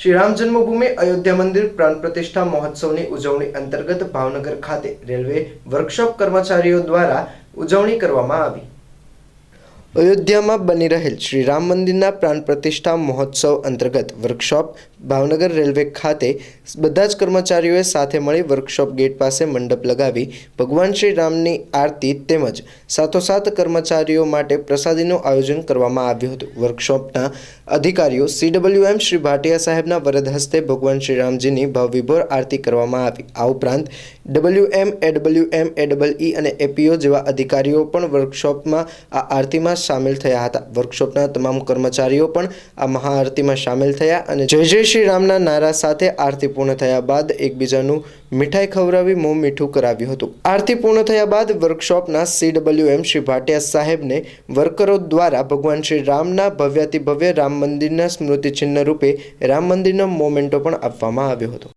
શ્રી રામ જન્મભૂમિ, અયોધ્યા મંદિર, પ્રાણ પ્રતિષ્ઠા મહોત્સવની ઉજવણી અંતર્ગત ભાવનગર ખાતે રેલવે વર્કશોપ કર્મચારીઓ દ્વારા ઉજવણી કરવામાં આવી. અયોધ્યામાં બની રહેલ શ્રી રામ મંદિરના પ્રાણ પ્રતિષ્ઠા મહોત્સવ અંતર્ગત વર્કશોપ ભાવનગર રેલવે ખાતે બધા જ કર્મચારીઓએ સાથે મળી વર્કશોપ ગેટ પાસે મંડપ લગાવી ભગવાન શ્રી રામની આરતી તેમજ સાથોસાથ કર્મચારીઓ માટે પ્રસાદીનું આયોજન કરવામાં આવ્યું હતું. વર્કશોપના અધિકારીઓ સીડબ્લ્યુએમ શ્રી ભાટિયા સાહેબના વરદ હસ્તે ભગવાન શ્રી રામજીની ભાવવિભોર આરતી કરવામાં આવી. આ ઉપરાંત ડબલ્યુએમ એડબલ્યુએમ ઈ અને એપીઓ જેવા અધિકારીઓ પણ વર્કશોપમાં આ આરતીમાં સામેલ થયા હતા. વર્કશોપના તમામ કર્મચારીઓ પણ આ મહાઆરતીમાં સામેલ થયા અને જય જય શ્રી રામના નારા સાથે આરતી પૂર્ણ થયા બાદ એકબીજાનું મીઠાઈ ખવડાવી મોં મીઠું કરાવ્યું હતું. આરતી પૂર્ણ થયા બાદ વર્કશોપના સીડબ્લ્યુએમ શ્રી ભાટિયા સાહેબને વર્કરો દ્વારા ભગવાન શ્રી રામના ભવ્યાતિ ભવ્ય રામ મંદિરના સ્મૃતિચિહ્ન રૂપે રામ મંદિરનો મોમેન્ટો પણ આપવામાં આવ્યો હતો.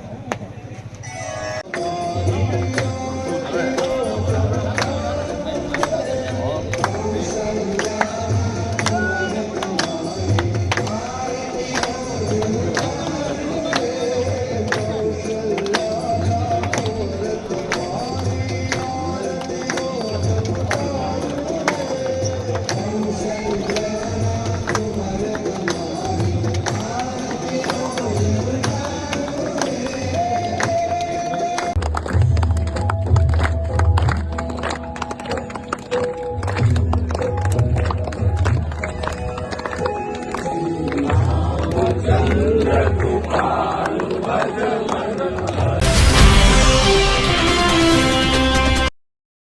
Sandra.